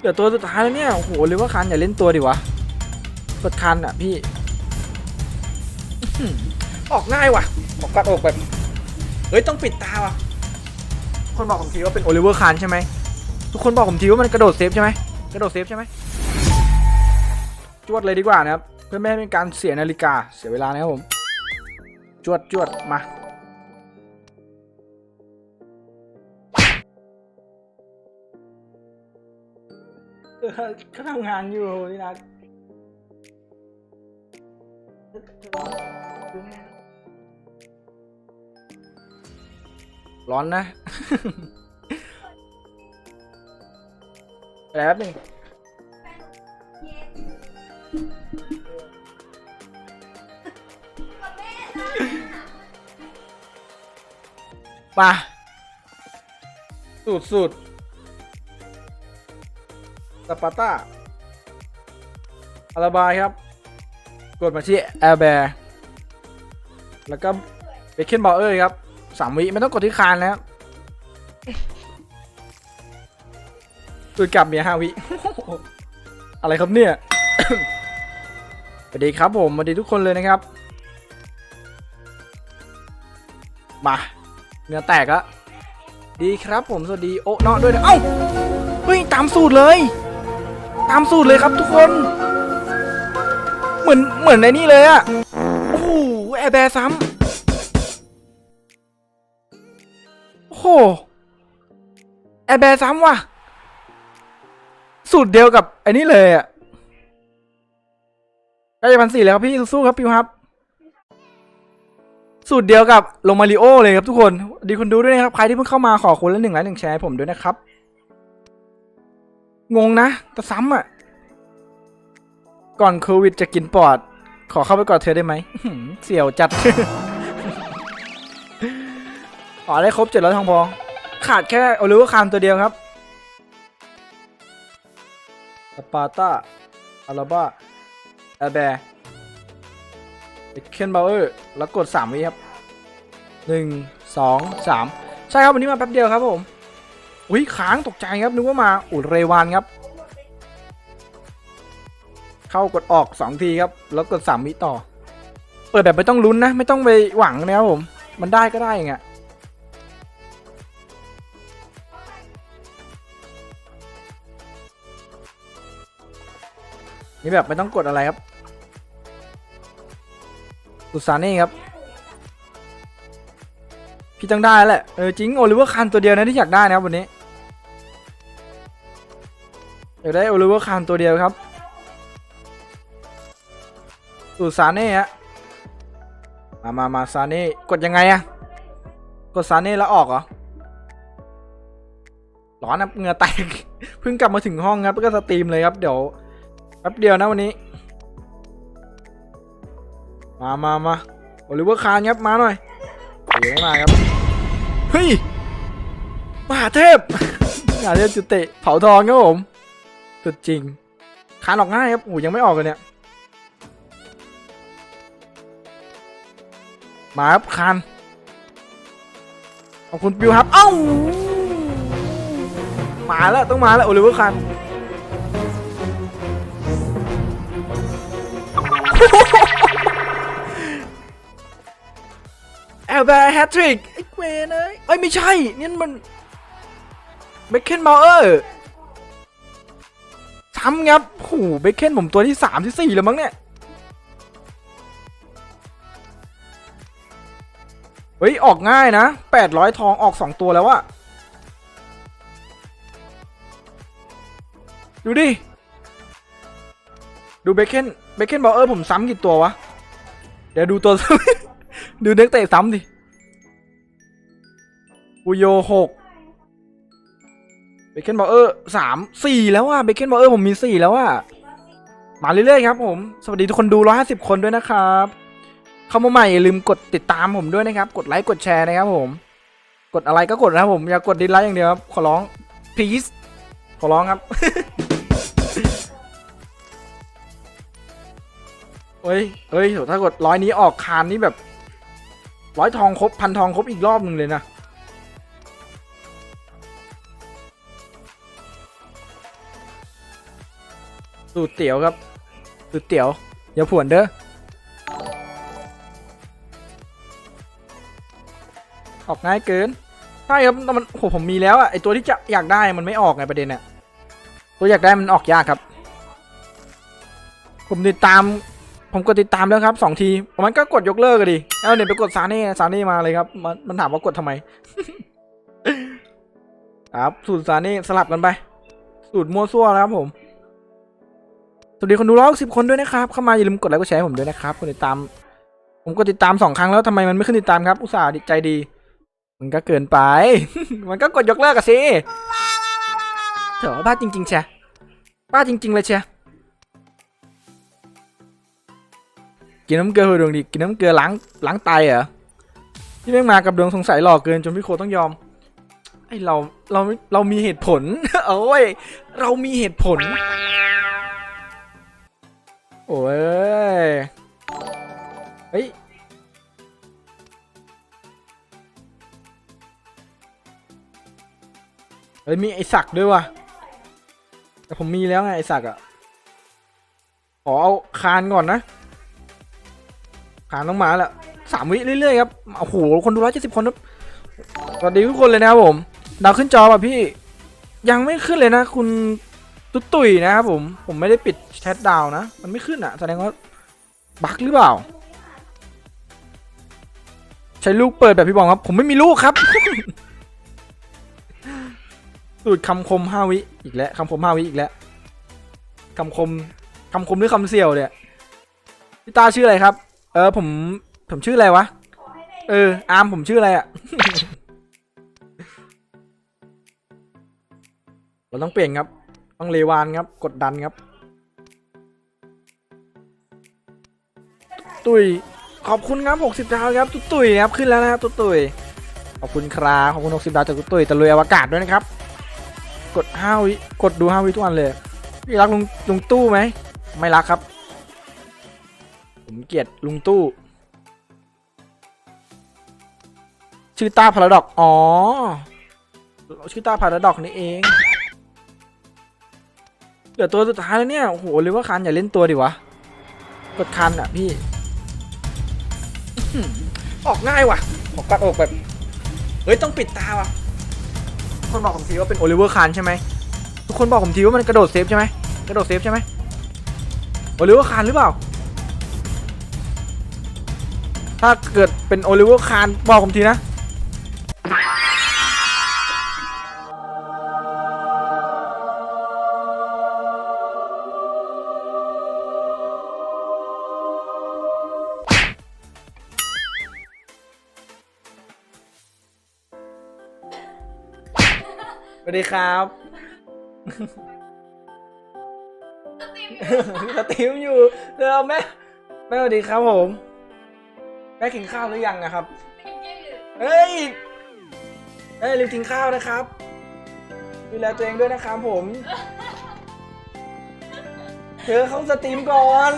เดี๋ยวตัวสุดท้ายแล้วเนี่ยโอ้โหหรือว่าคันอย่าเล่นตัวดิวะกดคันอะพี่ ออกง่ายว่ะออกกัดออกแบบเฮ้ยต้องปิดตาว่ะคนบอกผมทีว่าเป็นโอลิเวอร์คันใช่ไหมทุกคนบอกผมทีว่ามันกระโดดเซฟใช่ไหมกระโดดเซฟใช่ไหมจวดเลยดีกว่านะครับเพื่อไม่ให้เป็นการเสียนาฬิกาเสียเวลานะครับผม จวดจวดมา เออเขาทำงานอยู่นี่นะร้อนนะแป๊บนึ่งมาสูตรสูตร สปาร์ต้าอาราบายครับ กดมาที่แอร์แบร์แล้วก็เบคเคนบอลเออร์ครับสามวิไม่ต้องกดที่คานแล้วตุยกลับเมียห้าวิ อะไรครับเนี่ยสวัสดีครับผมสวัสดีทุกคนเลยนะครับ มาเนื้อแตกอะดีครับผม สวัสดีโอะเนาะด้วยนะ เอ้า เฮ้ย ตามสูตรเลย ตามสูตรเลยครับทุกคน เหมือนเหมือนในนี่เลยอะโอ้โหแอร์แบร์ซ้ำโอ้โหแอร์แบร์ซ้ำว่ะ สูตรเดียวกับไอ้นี่เลยอะใกล้จะพันสี่แล้วครับพี่สู้ครับพิวครับ สูตรเดียวกับลงมาริโอเลยครับทุกคน ดีคนดูด้วยนะครับ ใครที่เพิ่งเข้ามาขอคนละหนึ่งไลค์หนึ่งแชร์ผมด้วยนะครับ งงนะ แต่ซ้ำอะ ก่อนโควิดจะกินปอด ขอเข้าไปกอดเธอได้ไหมเสี่ยวจัดขอได้ครบเจ็ดร้อยทองพอ ขาดแค่โอลิเวอร์คามตัวเดียวครับสปาร์ต้าอาราบ้าแอร์แบร์เคนบาเออร์แล้วกดสามวิครับหนึ่งสองสามใช่ครับ วันนี้มาแป๊บเดียวครับผม อุ้ยค้างตกใจครับนึกว่ามาอุดเรวานครับ เข้ากดออกสองทีครับ แล้วกดสามวิต่อ เปิดแบบไม่ต้องลุ้นนะ ไม่ต้องไปหวังนะครับผม มันได้ก็ได้ไงนี่แบบไม่ต้องกดอะไรครับสุสานี่ครับ พี่ต้องได้แหละ เออจริงโอลิเวอร์คันตัวเดียวนะที่อยากได้นะครับวันนี้ ยากได้โอลิเวอร์คานตัวเดียวครับสูตรซาเน่ฮะมามามาซาเน่กดยังไงอะกดซาเน่แล้วออกเหรอร้อนนะเงือแตกเพิ่งกลับมาถึงห้องครับก็สตรีมเลยครับ เดี๋ยวแป๊บเดียวนะวันนี้ มามามาโอลิเวอร์คานครับมาหน่อยเดี๋ยวมาครับเฮ้ยมหาเทพมหาเทพจุติเผาทองครับผม สุดจริงคานออกง่ายครับโอ้ยังไม่ออกเลยเนี่ย มาครับคานขอบคุณปิวครับ เอ้า มาแล้ว ต้องมาแล้ว โอลิเวอร์คานแอลแบร์แฮตทริกไอ้เวนเอ้ยเอ้ไม่ใช่ นี่มันเบคเคนบาเออร์ ซ้ำครับโอ้โหเบคเคนผมตัวที่สามที่สี่แล้วมั้งเนี่ย เฮ้ย ออกง่ายนะแปดร้อยทองออกสองตัวแล้วอะดูดิ ดูเบคเคนเบคเคนบอกเออผมซ้ำกี่ตัววะ เดี๋ยวดูตัว ดูนักเตะซ้ำดิบูโยหก เบคนบอลเออสามสี่แล้วอะเบคเคนบอลเออผมมีสี่แล้วอะมาเรื่อยๆครับผม สวัสดีทุกคนดูร้อยห้าสิบคนด้วยนะครับ เข้ามาใหม่อย่าลืมกดติดตามผมด้วยนะครับ กดไลค์กดแชร์นะครับผม กดอะไรก็กดนะครับผมอย่ากดดิสไลค์อย่างเดียวครับขอร้อง please ขอร้องครับเฮ้ยเฮ้ยถ้ากดร้อยนี้ออกคานนี้แบบร้อยทองครบพันทองครบอีกรอบหนึ่งเลยนะ สูตรเตี๋ยวครับ สูตรเตี๋ยวอย่าผวนเด้อออกง่ายเกิน ใช่ครับแต่มันโหผมมีแล้วอะไอตัวที่จะอยากได้มันไม่ออกไงประเด็นเนี่ยตัวอยากได้มันออกยากครับ ผมติดตาม ผมกดติดตามแล้วครับสองที มันก็กดยกเลิกกันดิเอาเนี่ยไปกดซาเน่ซาเน่มาเลยครับ มันมันถามว่ากดทำไม ครับ สูตรซาเน่สลับกันไป สูตรมั่วซั่วนะครับผม สวัสดีคนดูร้อยสิบคนด้วยนะครับ เข้ามาอย่าลืมกดไลค์กดแชร์ผมด้วยนะครับกดติดตาม ผมกดติดตามสองครั้งแล้วทำไมมันไม่ขึ้นติดตามครับ อุตส่าห์ใจดี มันก็เกินไป มันก็กดยกเลิกอะสิเถอะบ้าจริงๆเชียบ้าจริง ๆ เลยเชียกินน้ำเกลือหอะดวงดีกินน้ำเกลือล้างล้างไตเหรอที่แม่งมากับดวงสงสัยหลอกเกินจนพี่โคต้องยอมไอเราเราเรามีเหตุผล โอ้ยเรามีเหตุผล โอ้ย เฮ้ย เฮ้ย มีไอสักด้วยวะแต่ผมมีแล้วไงไอสักอะขอเอาคานก่อนนะ คานต้องมาแล้วสามวิเรื่อยๆครับ โอ้โห คนดูร้อยเจ็ดสิบคนครับสวัสดีทุกคนเลยนะครับผม ดาวขึ้นจอป่ะพี่ ยังไม่ขึ้นเลยนะ คุณ ตุ๊ตุยนะครับผม ผมไม่ได้ปิดแชทดาวนะ มันไม่ขึ้นอะแสดงว่าบั๊กหรือเปล่า ใช้ลูกเปิดแบบพี่บองครับ ผมไม่มีลูกครับสูตรคำคมห้าวิอีกแล้วคำคมห้าวิอีกแล้วคำคมคำคมหรือคำเสี่ยวเนี่ยพี่ตาชื่ออะไรครับ เออผมผมชื่ออะไรวะ เออ อาร์มผมชื่ออะไรอะเราต้องเปลี่ยนครับ ต้องเลวานครับ กดดันครับ ตุยขอบคุณครับ 60 ดาวครับ ตุ๊ตุยครับขึ้นแล้วนะครับตุ๊ตุยขอบคุณครับขอบคุณ60 ดาวจากตุ๊ตุยตะลุยอวกาศด้วยนะครับ กดห้าวิกดดูห้าวิทุกวันเลยพี่รักลุงลุงตู้ไหมไม่รักครับ ผมเกลียดลุงตู้ ชื่อต้าพาราดอกอ๋อชื่อต้าพาราดอกนี่เอง ลือตัวสุดท้ายแล้วเนี่ย โอ้โหหรือว่าคันอย่าเล่นตัวดิวะ กดคันอะพี่อื้อหือออกง่ายว่ะ ออกกัดออกแบบ เฮ้ยต้องปิดตาว่ะ คนบอกผมทีว่าเป็นโอลิเวอร์คานใช่ไหมทุกคนบอกผมทีว่ามันกระโดดเซฟใช่ไหมกระโดดเซฟใช่ไหมโอลิเวอร์คานหรือเปล่า ถ้าเกิดเป็นโอลิเวอร์คานบอกผมทีนะ วัสดีครับสตรีมอยู่เดี๋ยวแม่แม่สวัสดีครับผม แม่กินข้าวหรือยังนะครับ เฮ้ยเฮ้ยลืมกินข้าวนะครับ ดูแลตัวเองด้วยนะครับผม เธอเข้าสตรีมก่อน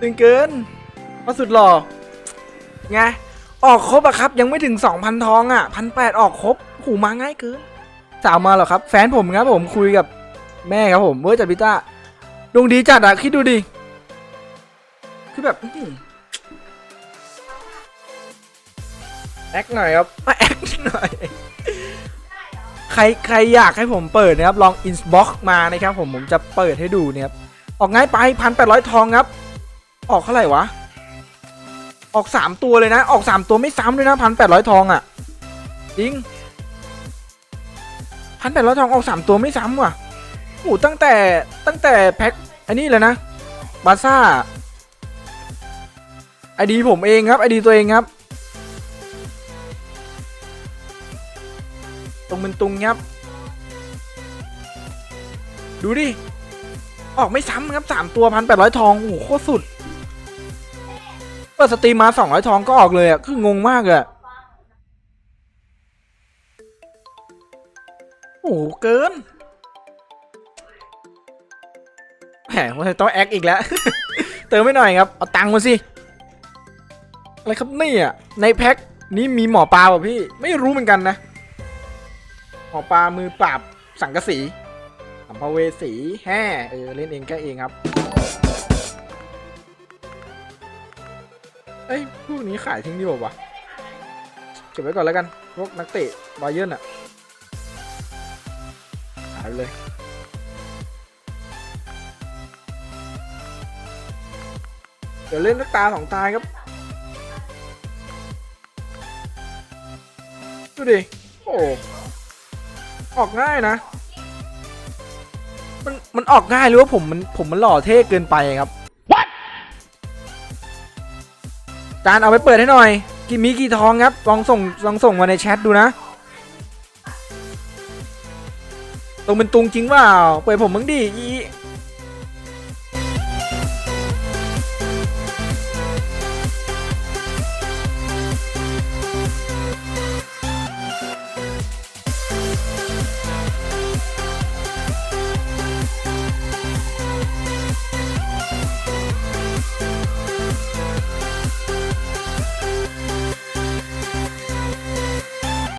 ตึงเกินมาสุดหล่อไง ออกครบอะครับ ยังไม่ถึง 2,000 ทองอะพันแปดออกครบหูมาง่ายเกินสาวมาเหรอครับ แฟนผมครับผมคุยกับแม่ครับผมเวอร์จัดพิต้าดวงดีจัดอะคิดดูดิคือแบบอื้อหือแอคหน่อยครับมาแอคหน่อยใครใครอยากให้ผมเปิดนะครับ ลองอินบ็อกมานะครับผมผมจะเปิดให้ดูเนี่ยครับออกง่ายไปพันแปดร้อยทองครับ ออกเท่าไหร่วะ ออกสามตัวเลยนะ ออกสามตัวไม่ซ้ำด้วยนะพันแปดร้อยทองอะ่ะจริงพันแปดร้อยทองออกสามตัวไม่ซ้ำว่ะโอ้ตั้งแต่ตั้งแต่แพ็คอันนี้เลยนะบาซ่าไอดีผมเองครับไอดีตัวเองครับตรงเป็นตุงครับ ดูดิ ออกไม่ซ้ำครับสามตัวพันแปดร้อยทองโอ้โหโคตรสุด ปิดสตรีมมาสองร้อยทองก็ออกเลยอะ คืองงมากอะโอ้โหเกิน แหมว่าต้องแอคอีกแล้ว เติมไม่หน่อยครับ เอาตังค์มาสิ อะไรครับนี่อะ ในแพ็คนี้มีหมอปลาป่ะพี่ ไม่รู้เหมือนกันนะ หมอปลามือปราบสังกะสีสัมภเวสีแห่เออ เล่นเองแก้เองครับ อ้ยพวกนี้ขายทิ้งดีกว่าวะเก็บไว้ก่อนแล้วกัน พวกนักเตะบาเยิร์นอะขายไปเลยเดี๋ยวเล่นสักตาสองตายครับ ดูดิ โอ้ออกง่ายนะ มันมันออกง่ายหรือว่าผมมันผมมันหล่อเท่เกินไปครับ จานเอาไปเปิดให้หน่อยกี่มีกี่ทองครับ ลองส่งลองส่งมาในแชทดูนะตรงเป็นตุงจริงเปล่า เปิดผมมึงดิอี